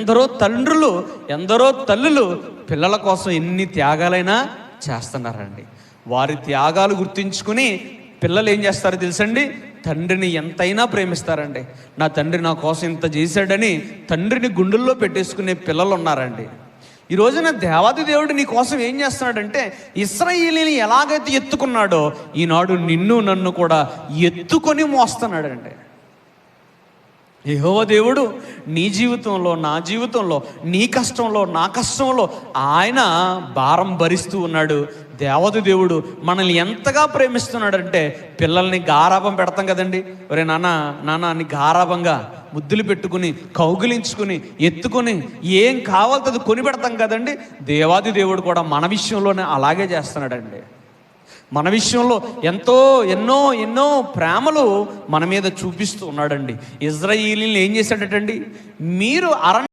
ఎందరో తండ్రులు ఎందరో తల్లులు పిల్లల కోసం ఎన్ని త్యాగాలైనా చేస్తున్నారండి. వారి త్యాగాలు గుర్తించుకుని పిల్లలు ఏం చేస్తారో తెలుసండి? తండ్రిని ఎంతైనా ప్రేమిస్తారండి. నా తండ్రి నా కోసం ఇంత చేశాడని తండ్రిని గుండెల్లో పెట్టేసుకునే పిల్లలు ఉన్నారండి. ఈ రోజున దేవాది దేవుడు నీ కోసం ఏం చేస్తున్నాడంటే ఇస్రాయేలీని ఎలాగైతే ఎత్తుకున్నాడో ఈనాడు నిన్ను నన్ను కూడా ఎత్తుకొని మోస్తున్నాడండి. యహోవ దేవుడు నీ జీవితంలో నా జీవితంలో నీ కష్టంలో నా కష్టంలో ఆయన భారం భరిస్తూ ఉన్నాడు. దేవత దేవుడు మనల్ని ఎంతగా ప్రేమిస్తున్నాడంటే పిల్లల్ని గారాభం పెడతాం కదండి. ఒరే నాన్న నాన్న అని గారాభంగా ముద్దులు పెట్టుకుని కౌగిలించుకుని ఎత్తుకుని ఏం కావాలో అది కొని పెడతాం కదండి. దేవాది దేవుడు కూడా మన విషయంలోనే అలాగే చేస్తున్నాడండి. మన విషయంలో ఎంతో ఎన్నో ఎన్నో ప్రేమలు మన మీద చూపిస్తూ ఉన్నాడండి. ఇజ్రాయిలీని ఏం చేశాడటండి? మీరు అరణ్య